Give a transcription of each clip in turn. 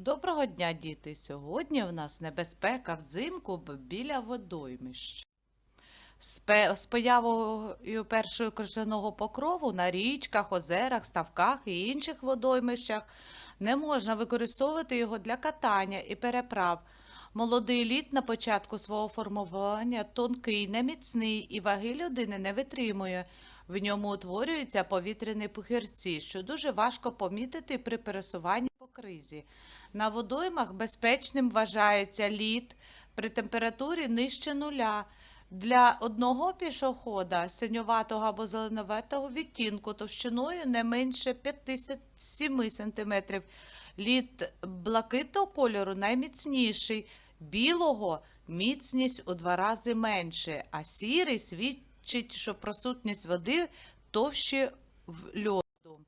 Доброго дня, діти! Сьогодні в нас небезпека взимку біля водоймищ. З появою першого крижаного покрову на річках, озерах, ставках і інших водоймищах не можна використовувати його для катання і переправ. Молодий лід на початку свого формування тонкий, неміцний і ваги людини не витримує. В ньому утворюються повітряні пухирці, що дуже важко помітити при пересуванні по кризі. На водоймах безпечним вважається лід при температурі нижче нуля. Для одного пішохода синьоватого або зеленуватого відтінку товщиною не менше 57 см. Лід блакитного кольору найміцніший, білого міцність у два рази менше, а сірий свідчить, що присутність води товще в льоду.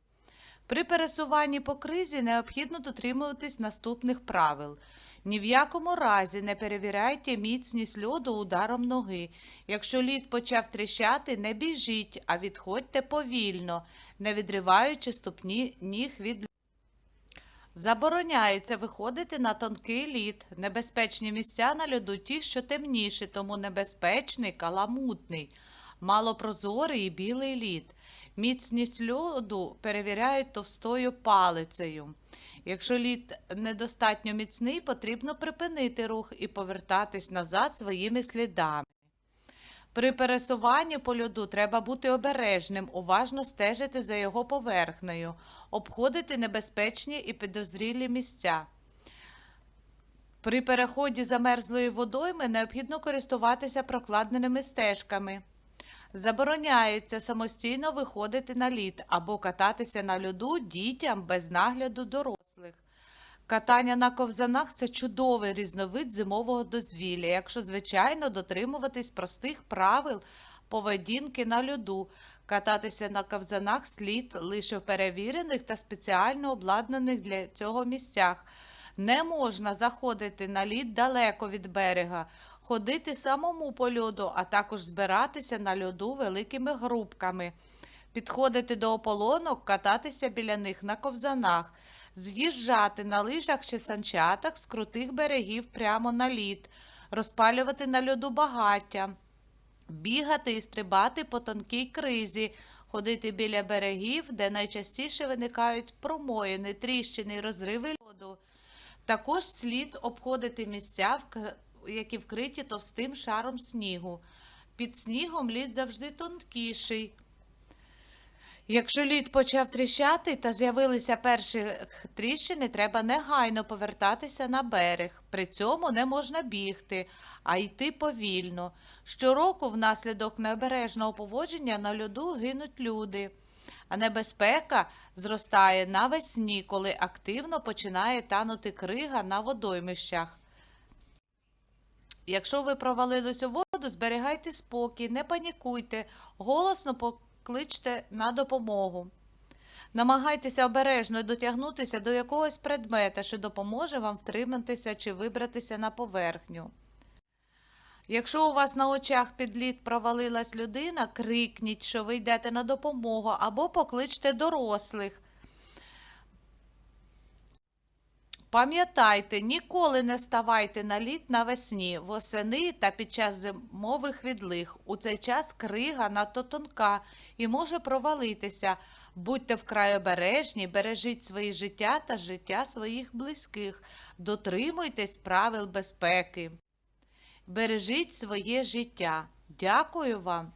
При пересуванні по кризі необхідно дотримуватись наступних правил. Ні в якому разі не перевіряйте міцність льоду ударом ноги. Якщо лід почав тріщати, не біжіть, а відходьте повільно, не відриваючи ступні ніг від льоду. Забороняється виходити на тонкий лід. Небезпечні місця на льоду ті, що темніші, тому небезпечний каламутний, малопрозорий і білий лід. Міцність льоду перевіряють товстою палицею. Якщо лід недостатньо міцний, потрібно припинити рух і повертатись назад своїми слідами. При пересуванні по льоду треба бути обережним, уважно стежити за його поверхнею, обходити небезпечні і підозрілі місця. При переході замерзлої водойми необхідно користуватися прокладеними стежками. Забороняється самостійно виходити на лід або кататися на льоду дітям без нагляду дорослих. Катання на ковзанах це чудовий різновид зимового дозвілля, якщо, звичайно, дотримуватись простих правил поведінки на льоду. Кататися на ковзанах слід лише в перевірених та спеціально обладнаних для цього місцях. Не можна заходити на лід далеко від берега, ходити самому по льоду, а також збиратися на льоду великими групками, підходити до ополонок, кататися біля них на ковзанах, з'їжджати на лижах чи санчатах з крутих берегів прямо на лід, розпалювати на льоду багаття, бігати і стрибати по тонкій кризі, ходити біля берегів, де найчастіше виникають промоїни, тріщини і розриви льоду. Також слід обходити місця, які вкриті товстим шаром снігу. Під снігом лід завжди тонкіший. Якщо лід почав тріщати та з'явилися перші тріщини, треба негайно повертатися на берег. При цьому не можна бігти, а йти повільно. Щороку внаслідок необережного поводження на льоду гинуть люди. А небезпека зростає навесні, коли активно починає танути крига на водоймищах. Якщо ви провалились у воду, зберігайте спокій, не панікуйте, голосно покличте на допомогу. Намагайтеся обережно дотягнутися до якогось предмета, що допоможе вам втриматися чи вибратися на поверхню. Якщо у вас на очах під лід провалилась людина, крикніть, що ви йдете на допомогу, або покличте дорослих. Пам'ятайте, ніколи не ставайте на лід навесні, восени та під час зимових відлиг. У цей час крига надто тонка і може провалитися. Будьте вкрай обережні, бережіть свої життя та життя своїх близьких. Дотримуйтесь правил безпеки. Бережіть своє життя. Дякую вам.